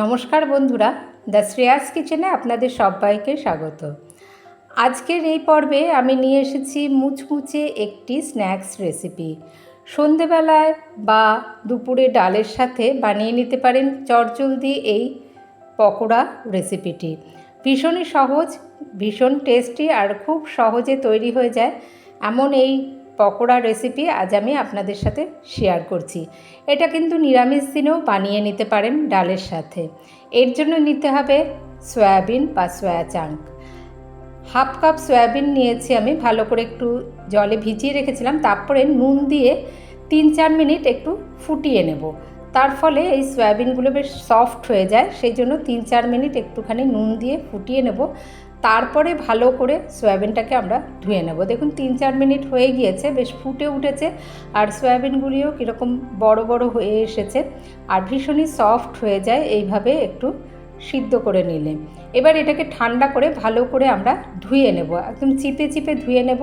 নমস্কার বন্ধুরা, দ্য শ্রেয়াস কিচেনে আপনাদের সবাইকে স্বাগত। আজকের এই পর্বে আমি নিয়ে এসেছি মুচমুচে একটি স্ন্যাক্স রেসিপি। সন্ধেবেলায় বা দুপুরে ডালের সাথে বানিয়ে নিতে পারেন চটজলদি এই পকোড়া রেসিপিটি। ভীষণই সহজ, ভীষণ টেস্টি আর খুব সহজে তৈরি হয়ে যায়। এমন এই পকোড়া রেসিপি আজ আমি আপনাদের সাথে শেয়ার করছি। এটা কিন্তু নিরামিষ দিনেও বানিয়ে নিতে পারেন ডালের সাথে। এর জন্য নিতে হবে সয়াবিন বা soya chunk half cup soybean নিয়েছি আমি, ভালো করে একটু জলে ভিজিয়ে রেখেছিলাম, তারপরে নুন দিয়ে তিন চার মিনিট একটু ফুটিয়ে নেব। তার ফলে এই সয়াবিনগুলো বেশ সফট হয়ে যায়, সেই জন্য তিন চার মিনিট একটুখানি নুন দিয়ে ফুটিয়ে নেব। তারপরে ভালো করে সয়াবিনটাকে আমরা ধুয়ে নেব। দেখুন, তিন চার মিনিট হয়ে গিয়েছে, বেশ ফুটে উঠেছে আর সয়াবিনগুলিও কীরকম বড় বড় হয়ে এসেছে আর ভীষণই সফট হয়ে যায়, এইভাবে একটু সিদ্ধ করে নিলে। এবার এটাকে ঠান্ডা করে ভালো করে আমরা ধুয়ে নেব, একদম চিপে চিপে ধুয়ে নেব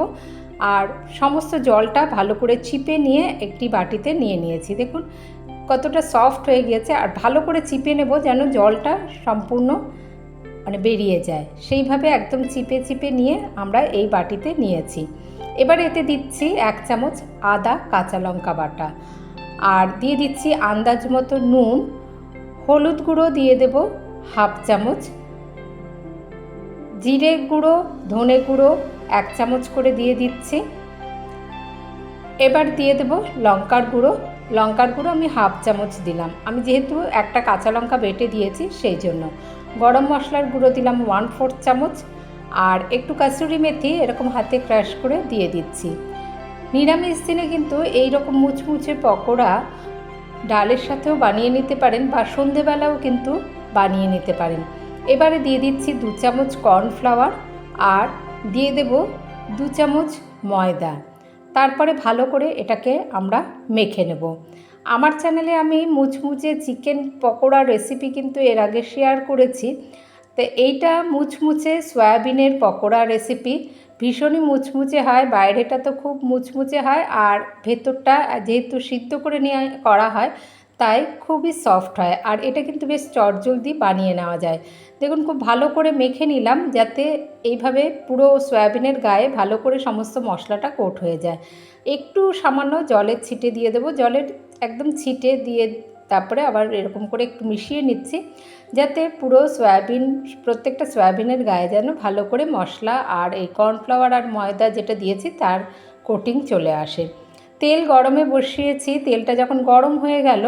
আর সমস্ত জলটা ভালো করে চিপে নিয়ে একটি বাটিতে নিয়ে নিয়েছি। দেখুন কতটা সফট হয়ে গিয়েছে আর ভালো করে চিপে নেব যেন জলটা সম্পূর্ণ মানে বেরিয়ে যায়। সেইভাবে একদম চিপে চিপে নিয়ে আমরা এই বাটিতে নিয়েছি। এবার এতে দিচ্ছি এক চামচ আদা কাঁচা লঙ্কা বাটা। আর দিয়ে দিচ্ছি আন্দাজ মতো নুন। হলুদ গুঁড়ো দিয়ে দেব হাফ চামচ। জিরে গুঁড়ো, ধনে গুঁড়ো এক চামচ করে দিয়ে দিচ্ছি। এবার দিয়ে দেব লঙ্কার গুঁড়ো। লঙ্কার গুঁড়ো আমি হাফ চামচ দিলাম। আমি যেহেতু একটা কাঁচা লঙ্কা বেটে দিয়েছি সেই জন্য। গরম মশলার গুঁড়ো দিলাম ওয়ান ফোর্থ চামচ আর একটু কাসুরি মেথি এরকম হাতে ক্রাশ করে দিয়ে দিচ্ছি। নিরামিষ দিনে কিন্তু এই রকম মুচমুচে পকোড়া ডালের সাথেও বানিয়ে নিতে পারেন বা সন্ধেবেলাও কিন্তু বানিয়ে নিতে পারেন। এবারে দিয়ে দিচ্ছি দু চামচ কর্নফ্লাওয়ার আর দিয়ে দেব দু চামচ ময়দা। তারপরে ভালো করে এটাকে আমরা মেখে নেব। আমার চ্যানেলে আমি মুচমুচে চিকেন পকোড়া রেসিপি কিন্তু এর আগে শেয়ার করেছি। তো এইটা মুচমুচে সয়াবিনের পকোড়া রেসিপি ভীষণই মুচমুচে হয়, বাইরেটা তো খুব মুচমুচে হয়, আর ভেতরটা যেহেতু সিদ্ধ করে নিয়ে করা হয় তাই খুবই সফট হয়। আর এটা কিন্তু বেশ চটজলদি বানিয়ে নেওয়া যায়। দেখুন, খুব ভালো করে মেখে নিলাম যাতে এইভাবে পুরো সয়াবিনের গায়ে ভালো করে সমস্ত মশলাটা কোট হয়ে যায়। একটু সামান্য জলের ছিটে দিয়ে দেবো। জলের একদম ছিটে দিয়ে তারপরে আবার এরকম করে একটু মিশিয়ে নিচ্ছি যাতে পুরো সয়াবিন, প্রত্যেকটা সয়াবিনের গায়ে যেন ভালো করে মশলা আর এই কর্নফ্লাওয়ার আর ময়দা যেটা দিয়েছি, তার কোটিং চলে আসে। তেল গরমে বসিয়েছি, তেলটা যখন গরম হয়ে গেল,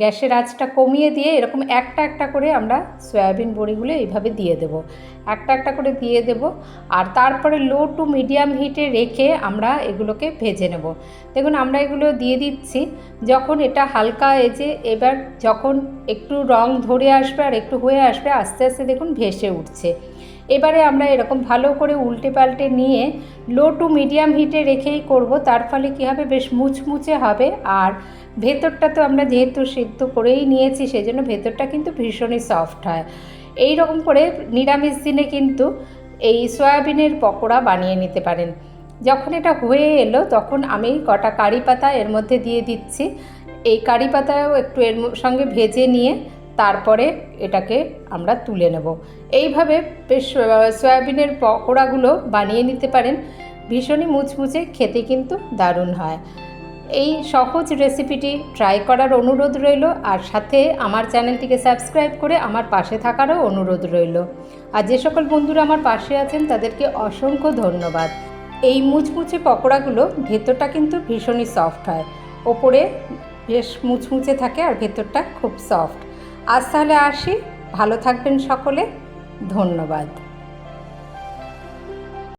গ্যাসের আঁচটা কমিয়ে দিয়ে এরকম একটা একটা করে আমরা সয়াবিন বড়িগুলো এইভাবে দিয়ে দেব। একটা একটা করে দিয়ে দেব আর তারপরে লো টু মিডিয়াম হিটে রেখে আমরা এগুলোকে ভেজে নেব। দেখুন, আমরা এগুলো দিয়ে দিচ্ছি। যখন এটা হালকা এজে এবার যখন একটু রং ধরে আসবে আর একটু হয়ে আসবে, আস্তে আস্তে দেখুন ভেসে উঠছে। এবারে আমরা এরকম ভালো করে উল্টে পাল্টে নিয়ে লো টু মিডিয়াম হিটে রেখেই করব, তার ফলে কী হবে? বেশ মুচমুচে হবে। আর ভেতরটা তো আমরা যেহেতু সিদ্ধ করেই নিয়েছি, সেজন্য ভেতরটা কিন্তু ভীষণই সফট হয়। এই রকম করে নিরামিষ দিনে কিন্তু এই সয়াবিনের পকোড়া বানিয়ে নিতে পারেন। যখন এটা হয়ে এলো, তখন আমি কটা কারি পাতা এর মধ্যে দিয়ে দিচ্ছি। এই কারি পাতাও একটু এর সঙ্গে ভেজে নিয়ে তারপরে এটাকে আমরা তুলে নেব। এইভাবে বেশ সয়াবিনের পকোড়াগুলো বানিয়ে নিতে পারেন। ভীষণই মুচমুচে, খেতে কিন্তু দারুণ হয়। এই সহজ রেসিপিটি ট্রাই করার অনুরোধ রইল, আর সাথে আমার চ্যানেলটিকে সাবস্ক্রাইব করে আমার পাশে থাকারও অনুরোধ রইল। আর যে সকল বন্ধুরা আমার পাশে আছেন, তাদেরকে অসংখ্য ধন্যবাদ। এই মুচমুচে পকোড়াগুলো ভেতরটা কিন্তু ভীষণই সফট হয়। ওপরে বেশ মুচমুচে থাকে আর ভেতরটা খুব সফট। আজ তাহলে আসি। ভালো থাকবেন সকলে। ধন্যবাদ।